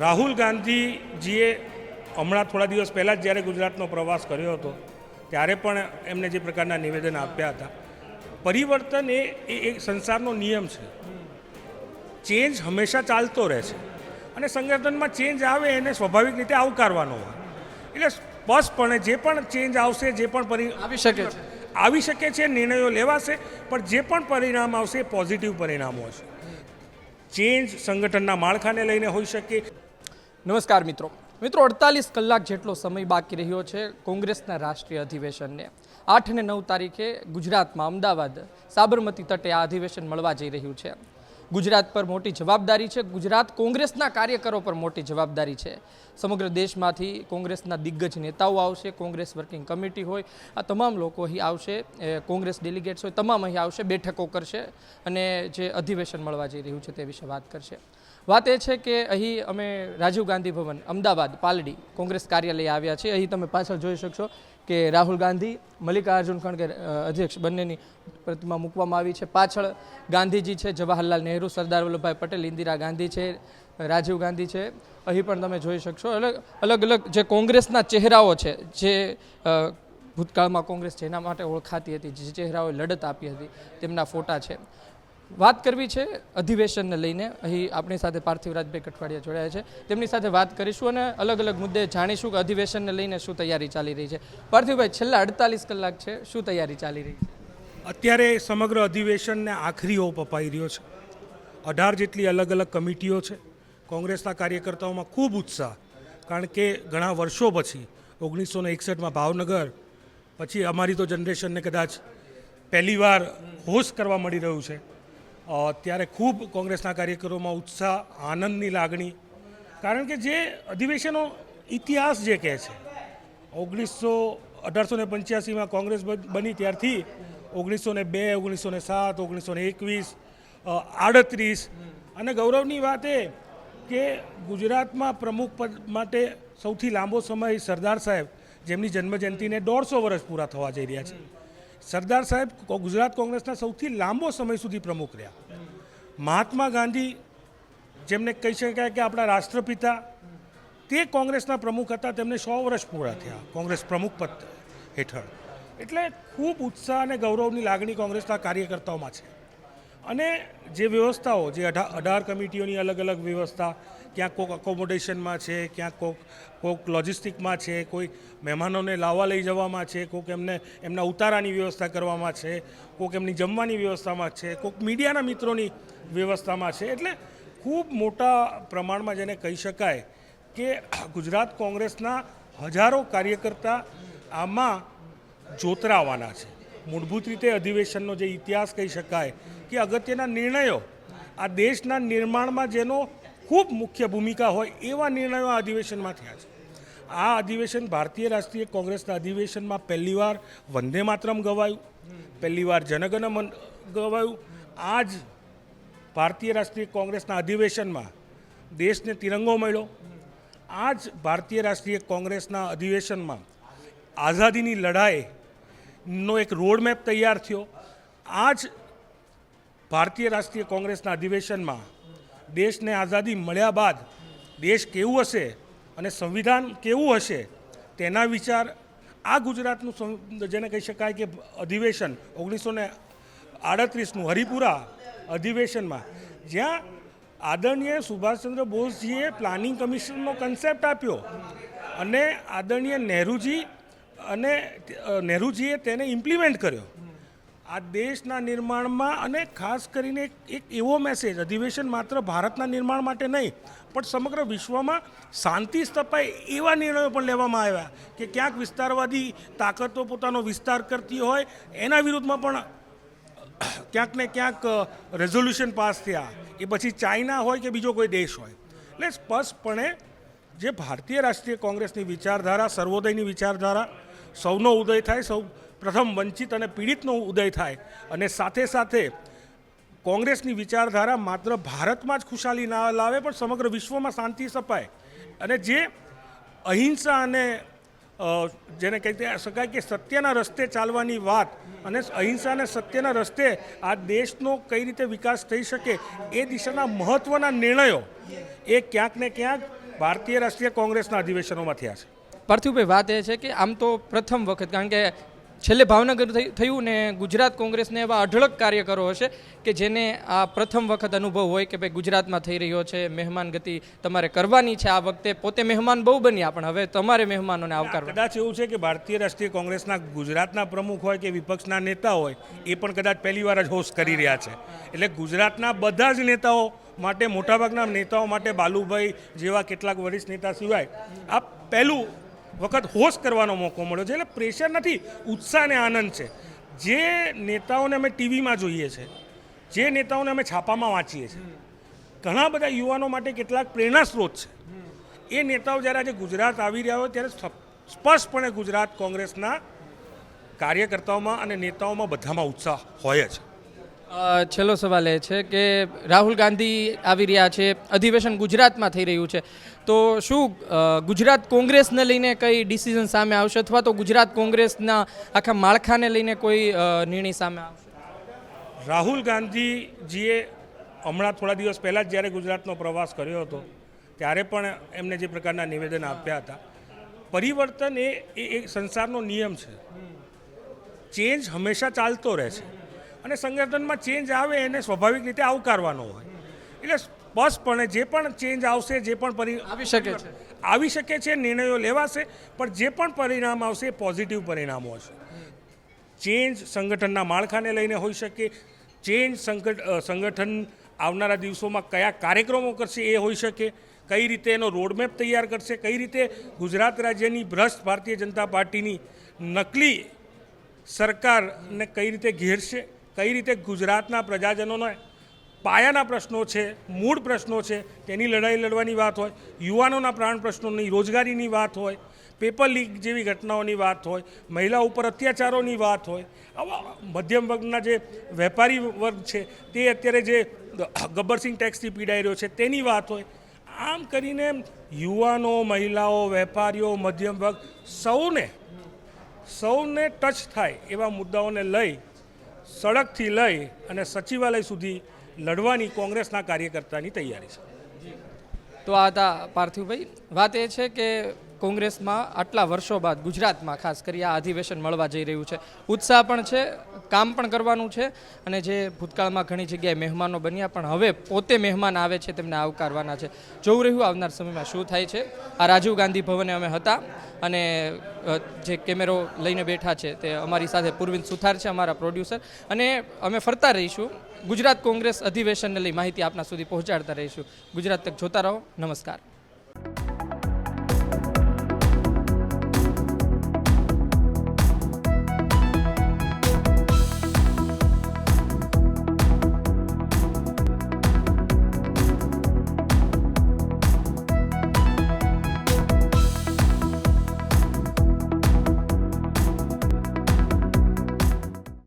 રાહુલ ગાંધીજીએ હમણાં થોડા દિવસ પહેલાં જ જ્યારે ગુજરાતનો પ્રવાસ કર્યો હતો ત્યારે પણ એમને જે પ્રકારના નિવેદન આપ્યા હતા. પરિવર્તન એ એ એક સંસારનો નિયમ છે. ચેન્જ હંમેશા ચાલતો રહે છે. અને સંગઠનમાં ચેન્જ આવે એને સ્વાભાવિક રીતે આવકારવાનો હોય. એટલે સ્પષ્ટપણે જે પણ ચેન્જ આવશે જે પણ પરિ આવી શકે છે. આવી શકે છે નિર્ણયો લેવાશે પણ જે પણ પરિણામ આવશે એ પોઝિટિવ પરિણામો હશે. ચેન્જ સંગઠનના માળખાને લઈને હોઈ શકે નમસ્કાર મિત્રો. મિત્રો, અડતાલીસ કલાક જેટલો સમય બાકી રહ્યો છે કોંગ્રેસના રાષ્ટ્રીય અધિવેશનને. આઠ અને નવ તારીખે ગુજરાતમાં અમદાવાદ સાબરમતી તટે આ અધિવેશન મળવા જઈ રહ્યું છે. ગુજરાત પર મોટી જવાબદારી છે. ગુજરાત કોંગ્રેસના કાર્યકરો પર મોટી જવાબદારી છે. સમગ્ર દેશમાંથી કોંગ્રેસના દિગ્ગજ નેતાઓ આવશે, કોંગ્રેસ વર્કિંગ કમિટી હોય, આ તમામ લોકો અહીં આવશે કોંગ્રેસ ડેલિગેટ્સ હોય, તમામ અહીં આવશે, બેઠકો કરશે અને જે અધિવેશન મળવા જઈ રહ્યું છે તે વિશે વાત કરશે. વાત એ છે કે અહીં અમે રાજીવ ગાંધી ભવન અમદાવાદ પાલડી કોંગ્રેસ કાર્યાલય આવ્યા છે અહીં તમે પાછળ જોઈ શકશો કે રાહુલ ગાંધી મલ્લિકાર્જુન ખણગે અ, અધ્યક્ષ બંનેની પ્રતિમા મૂકવામાં આવી છે. પાછળ ગાંધીજી છે જવાહરલાલ નહેરુ સરદાર વલ્લભભાઈ પટેલ ઇન્દિરા ગાંધી છે રાજીવ ગાંધી છે. અહીં પણ તમે જોઈ શકશો. અલગ અલગ અલગ જે કોંગ્રેસના ચહેરાઓ છે જે ભૂતકાળમાં કોંગ્રેસ જેના માટે ઓળખાતી હતી જે ચહેરાઓએ લડત આપી હતી તેમના ફોટા છે. વાત કરવી છે અધિવેશનને લઈને. અહીં આપણી સાથે પાર્થિવરાજભાઈ કઠવાડિયા જોડાયા છે. તેમની સાથે વાત કરીશું અને અલગ અલગ મુદ્દે જાણીશું કે અધિવેશનને લઈને શું તૈયારી ચાલી રહી છે. પાર્થિવભાઈ, છેલ્લા અડતાલીસ કલાક છે, શું તૈયારી ચાલી રહી છે? અત્યારે સમગ્ર અધિવેશનને આખરી ઓપ અપાઈ રહ્યો છે. અઢાર જેટલી અલગ અલગ કમિટીઓ છે. કોંગ્રેસના કાર્યકર્તાઓમાં ખૂબ ઉત્સાહ, કારણ કે ઘણા વર્ષો પછી, ઓગણીસો ને એકસઠમાં ભાવનગર, પછી અમારી તો જનરેશનને કદાચ પહેલીવાર હોશ કરવા મળી રહ્યું છે. ત્યારે ખૂબ કોંગ્રેસના કાર્યકરોમાં ઉત્સાહ, આનંદની લાગણી. કારણ કે જે અધિવેશનો ઇતિહાસ જે કહે છે, ઓગણીસો અઢારસો ને પંચ્યાસીમાં કોંગ્રેસ બની ત્યારથી ઓગણીસો ને બે, ઓગણીસો ને સાત, ઓગણીસો ને એકવીસ આડત્રીસ. અને ગૌરવની વાત એ કે ગુજરાતમાં પ્રમુખ પદ માટે સૌથી લાંબો સમય સરદાર સાહેબ, જેમની જન્મજયંતિને દોઢસો વર્ષ પૂરા થવા જઈ રહ્યા છે. સરદાર સાહેબ ગુજરાત કોંગ્રેસના સૌથી લાંબો સમય સુધી પ્રમુખ રહ્યા. મહાત્મા ગાંધી જેમને કહી શકાય કે આપણા રાષ્ટ્રપિતા, તે કોંગ્રેસના પ્રમુખ હતા, તેમને સો વર્ષ પૂરા થયા કોંગ્રેસ પ્રમુખ પદ હેઠળ. એટલે ખૂબ ઉત્સાહ અને ગૌરવની લાગણી કોંગ્રેસના કાર્યકર્તાઓમાં છે. અને જે વ્યવસ્થાઓ, જે અઢાર અઢાર કમિટીઓની અલગ અલગ વ્યવસ્થા, ક્યાંક કોઈક અકોમોડેશનમાં છે, ક્યાંક કોઈક કોઈક લોજિસ્ટિકમાં છે, કોઈ મહેમાનોને લાવવા લઈ જવામાં છે કોઈક એમને, એમના ઉતારાની વ્યવસ્થા કરવામાં છે કોઈક એમની જમવાની વ્યવસ્થામાં છે કોઈક મીડિયાના મિત્રોની વ્યવસ્થામાં છે. એટલે ખૂબ મોટા પ્રમાણમાં જેને કહી શકાય કે ગુજરાત કોંગ્રેસના હજારો કાર્યકર્તા આમાં જોતરાવાના છે. મૂળભૂત રીતે અધિવેશનનો જે ઇતિહાસ કહી શકાય કે અગત્યના નિર્ણયો આ દેશના નિર્માણમાં જેનો ખૂબ મુખ્ય ભૂમિકા હોય એવા નિર્ણયો આ અધિવેશનમાં થયા છે. આ અધિવેશન ભારતીય રાષ્ટ્રીય કોંગ્રેસના અધિવેશનમાં પહેલીવાર વંદે માતરમ ગવાયું, પહેલીવાર જનગણ મન ગવાયું. આ જ ભારતીય રાષ્ટ્રીય કોંગ્રેસના અધિવેશનમાં દેશને તિરંગો મળ્યો. આ જ ભારતીય રાષ્ટ્રીય કોંગ્રેસના અધિવેશનમાં આઝાદીની લડાઈનો એક રોડમેપ તૈયાર થયો. આ જ ભારતીય રાષ્ટ્રીય કોંગ્રેસના અધિવેશનમાં દેશને આઝાદી મળ્યા બાદ દેશ કેવું હશે અને સંવિધાન કેવું હશે તેના વિચાર આ ગુજરાતનું જેને કહી શકાય કે અધિવેશન ઓગણીસો ને આડત્રીસનું હરિપુરા અધિવેશનમાં, જ્યાં આદરણીય સુભાષચંદ્ર બોઝજીએ પ્લાનિંગ કમિશનનો કન્સેપ્ટ આપ્યો અને આદરણીય નહેરુજી અને નહેરુજીએ તેને ઇમ્પ્લિમેન્ટ કર્યો. આ દેશના નિર્માણમાં અને ખાસ કરીને એક એવો મેસેજ અધિવેશન માત્ર ભારતના નિર્માણ માટે નહીં, પણ સમગ્ર વિશ્વમાં શાંતિ સ્થપાય એવા નિર્ણયો પણ લેવામાં આવ્યા કે ક્યાંક વિસ્તારવાદી તાકાતો પોતાનો વિસ્તાર કરતી હોય, એના વિરુદ્ધમાં પણ ક્યાંક ને ક્યાંક રેઝોલ્યુશન પાસ થયા. એ પછી ચાઇના હોય કે બીજો કોઈ દેશ હોય. એટલે સ્પષ્ટપણે જે ભારતીય રાષ્ટ્રીય કોંગ્રેસની વિચારધારા, સર્વોદયની વિચારધારા સૌનો ઉદય થાય, સૌ પ્રથમ વંચિત અને પીડિતનો ઉદય થાય. અને સાથે સાથે કોંગ્રેસની વિચારધારા માત્ર ભારતમાં જ ખુશાલી ના લાવે, પણ સમગ્ર વિશ્વમાં શાંતિ સપાય. અને જે અહિંસા અને જેને કહી શકાય કે સત્યના રસ્તે ચાલવાની વાત અને અહિંસા અને સત્યના રસ્તે આ દેશનો કઈ રીતે વિકાસ થઈ શકે એ દિશાના મહત્ત્વના નિર્ણયો એ ક્યાંક ને ક્યાંક ભારતીય રાષ્ટ્રીય કોંગ્રેસના અધિવેશનોમાં થયા છે. પાર્થિવભાઈ વાત એ છે કે આમ તો પ્રથમ વખત કારણ કે છેલ્લે ભાવનગર થયું ને ગુજરાત કોંગ્રેસને એવા અઢળક કાર્યકરો હશે કે જેને આ પ્રથમ વખત અનુભવ હોય કે ભાઈ ગુજરાતમાં થઈ રહ્યો છે મહેમાન ગતિ તમારે કરવાની છે આ વખતે પોતે મહેમાન બહુ બન્યા પણ હવે તમારે મહેમાનોને આવકાર કદાચ એવું છે કે ભારતીય રાષ્ટ્રીય કોંગ્રેસના ગુજરાતના પ્રમુખ હોય કે વિપક્ષના નેતા હોય એ પણ કદાચ પહેલી વાર જ હોસ્ટ કરી રહ્યા છે. એટલે ગુજરાતના બધા જ નેતાઓ માટે મોટાભાગના નેતાઓ માટે બાલુભાઈ જેવા કેટલાક વરિષ્ઠ નેતા સિવાય આ પહેલું વખત હોશ કરવાનો મોકો મળ્યો છે. એટલે પ્રેશર નથી ઉત્સાહ અને આનંદ છે. જે નેતાઓને અમે ટીવીમાં જોઈએ છે જે નેતાઓને અમે છાપામાં વાંચીએ છીએ ઘણા બધા યુવાનો માટે કેટલાક પ્રેરણા સ્ત્રોત છે. એ નેતાઓ જ્યારે આજે ગુજરાત આવી રહ્યા હોય ત્યારે સ્પ- સ્પષ્ટપણે ગુજરાત કોંગ્રેસના કાર્યકર્તાઓમાં અને નેતાઓમાં બધામાં ઉત્સાહ હોય અ, છેલ્લો સવાલ એ છે કે રાહુલ ગાંધી આવી રહ્યા છે, અધિવેશન ગુજરાતમાં થઈ રહ્યું છે. તો શું ગુજરાત કોંગ્રેસને લઈને કઈ ડિસિઝન સામે આવશે અથવા તો ગુજરાત કોંગ્રેસના આખા માળખાને લઈને કોઈ નિર્ણય સામે આવશે? રાહુલ ગાંધીજીએ હમણાં થોડા દિવસ પહેલાં જ જ્યારે ગુજરાતનો પ્રવાસ કર્યો હતો, ત્યારે પણ એમને જે પ્રકારના નિવેદન આપ્યા હતા. પરિવર્તન એ એક સંસારનો નિયમ છે. ચેન્જ હંમેશા ચાલતો રહે છે. અને સંગઠનમાં ચેન્જ આવે એને સ્વાભાવિક રીતે આવકારવાનો હોય. એટલે સ્પષ્ટપણે જે પણ ચેન્જ આવશે જે પણ પરિ આવી શકે છે. આવી શકે છે નિર્ણયો લેવાશે પણ જે પણ પરિણામ આવશે એ પોઝિટિવ પરિણામો હશે. ચેન્જ સંગઠનના માળખાને લઈને હોઈ શકે. ચેન્જ સંગઠ સંગઠન આવનારા દિવસોમાં કયા કાર્યક્રમો કરશે એ હોઈ શકે. કઈ રીતે એનો રોડમેપ તૈયાર કરશે. કઈ રીતે ગુજરાત રાજ્યની ભ્રષ્ટ ભારતીય જનતા પાર્ટીની નકલી સરકારને કઈ રીતે ઘેરશે. કઈ રીતે ગુજરાતના પ્રજાજનોને પાયાના પ્રશ્નો છે, મૂળ પ્રશ્નો છે, તેની લડાઈ લડવાની વાત હોય, યુવાનોના પ્રાણ પ્રશ્નોની, રોજગારીની વાત હોય, પેપર લીક જેવી ઘટનાઓની વાત હોય, મહિલા ઉપર અત્યાચારોની વાત હોય, આવા મધ્યમ વર્ગના જે વેપારી વર્ગ છે, તે અત્યારે જે ગબ્બરસિંહ ટેક્સથી પીડાઈ રહ્યો છે, તેની વાત હોય. આમ કરીને યુવાનો, મહિલાઓ, વેપારીઓ, મધ્યમ વર્ગ સૌને સૌને ટચ થાય એવા મુદ્દાઓને લઈ સડકથી લઈ અને સચિવાલય સુધી લડવાની કોંગ્રેસના કાર્યકર્તાની તૈયારી છે. તો આ હતા પાર્થિવભાઈ. વાત એ છે કે કોંગ્રેસમાં આટલા વર્ષો બાદ ગુજરાતમાં ખાસ કરી આ અધિવેશન મળવા જઈ રહ્યું છે. ઉત્સાહ પણ છે, કામ પણ કરવાનું છે અને જે ભૂતકાળમાં ઘણી જગ્યાએ મહેમાનો બન્યા પણ હવે પોતે મહેમાન આવે છે તેમને આવકારવાના છે. જોવું રહ્યું આવનાર સમયમાં શું થાય છે. આ રાજીવ ગાંધી ભવને અમે હતા અને જે કેમેરો લઈને બેઠા છે તે અમારી સાથે પૂર્વિંદ સુથાર છે અમારા પ્રોડ્યુસર અને અમે ફરતા રહીશું. ગુજરાત કોંગ્રેસ અધિવેશનને લઈ માહિતી આપના સુધી પહોંચાડતા રહીશું. ગુજરાત તક જોતા રહો. નમસ્કાર.